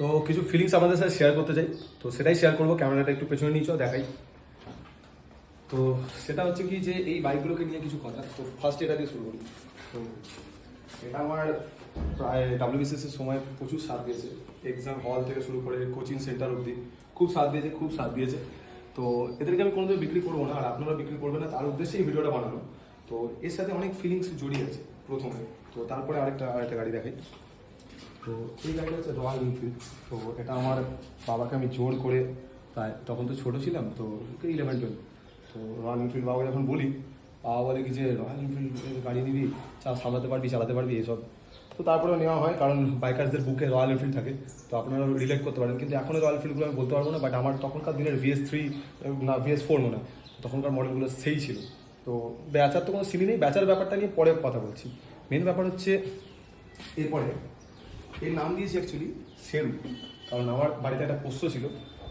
তো কিছু ফিলিংস আমাদের সাথে শেয়ার করতে চাই। তো সেটাই শেয়ার করব, ক্যামেরাটা একটু পেছনে নিয়ে চল, দেখাই। তো সেটা হচ্ছে কি যে এই বাইকগুলোকে নিয়ে কিছু কথা। তো ফার্স্ট এটা দিয়ে শুরু করি। তো এটা আমার প্রায় ডাব্লিউবিসিএস এর সময় প্রচুর সাথ দিয়েছে। এক্সাম হল থেকে শুরু করে কোচিং সেন্টার অবধি খুব সাথ দিয়েছে, খুব সাথ দিয়েছে। তো এদেরকে আমি কোনোদিন বিক্রি করব না, আর আপনারা বিক্রি করবেন না, তার উদ্দেশ্যে এই ভিডিওটা বানানো তো এর সাথে অনেক ফিলিংস জড়িয়ে আছে প্রথমে। তো তারপরে আরেকটা আরেকটা গাড়ি দেখাই। তো এই গাড়িটা হচ্ছে রয়্যাল এনফিল্ড তো এটা আমার বাবাকে আমি জোর করে তাই তখন তো ছোটো ছিলাম, তো ইলেভেন টুয়েলভ তো রয়্যাল এনফিল্ড বাবাকে যখন বলি, বাবা বলে কি যে রয়্যাল এনফিল্ড গাড়ি নিবি, চা সামলাতে পারবি, চালাতে পারবি, এসব। তো তারপরেও নেওয়া হয়, কারণ বাইকার্সদের বুকে রয়্যাল এনফিল্ড থাকে। তো আপনারা রিলেট করতে পারেন। কিন্তু এখনও রয়্যাল এনফিল্ডগুলো আমি বলতে পারব না বাট আমার তখনকার দিনের ভিএস থ্রি না ভিএস ফোর মনে হয়। তখনকার মডেলগুলো সেই ছিল। তো ব্যাচার তো কোনো সিলি নেই। ব্যাচার ব্যাপারটা নিয়ে পরে কথা বলছি। মেন ব্যাপার হচ্ছে, এরপরে এর নাম দিয়েছি অ্যাকচুয়ালি শেরু কারণ আমার বাড়িতে একটা পোষ্য ছিল,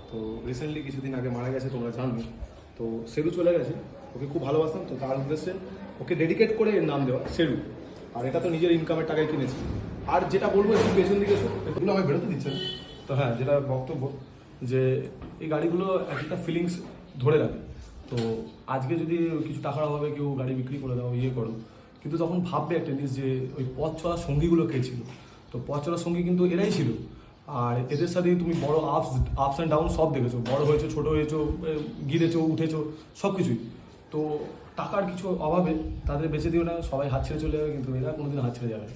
তো রিসেন্টলি কিছুদিন আগে মারা গেছে, তোমরা জানো। তো শেরু চলে গেছে, ওকে খুব ভালোবাসতাম, তো তার উদ্দেশ্যে ওকে ডেডিকেট করে এর নাম দেওয়া শেরু আর এটা তো নিজের ইনকামের টাকায় কিনেছি। আর যেটা বলব একটু পেছন দিকে এগুলো আমায় বেরোতে দিচ্ছে তো হ্যাঁ যেটা বক্তব্য, যে এই গাড়িগুলো এক একটা ফিলিংস ধরে রাখে। তো আজকে যদি কিছু টাকার অভাবে কেউ গাড়ি বিক্রি করে দাও ইয়ে করো, কিন্তু তখন ভাববে একটা জিনিস যে ওই পথ চলার সঙ্গীগুলো কে ছিল? তো পথ সঙ্গী কিন্তু এরাই ছিল। আর এদের সাথেই তুমি বড় আপস আপস অ্যান্ড ডাউন সব দেখেছ। বড় হয়েছো, ছোট হয়েছো গিরেছো, উঠেছো, সব কিছুই। তো টাকার কিছু অভাবে তাদের বেঁচে দিও না, সবাই হাত ছেড়ে চলে যাবে, কিন্তু এরা কোনোদিন হাত ছেড়ে যাবে।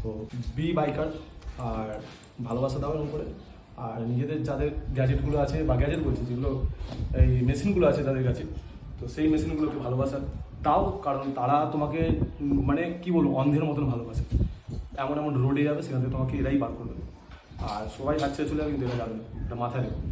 তো বি বাইকার আর ভালোবাসা দাও এরকম করে। আর নিজেদের যাদের গ্যাজেটগুলো আছে বা গ্যাজেট বলছি, যেগুলো এই মেশিনগুলো আছে তাদের কাছে, তো সেই মেশিনগুলোকে ভালোবাসা দাও, কারণ তারা তোমাকে মানে কি বলব, অন্ধের মতন ভালোবাসে। এমন এমন রোডে যাবে, সেখান থেকে তোমাকে এরাই বার করবে। আর সবাই বাচ্চা চলে যাবে, কিন্তু এরা যাবে না। মাথায় রেখো।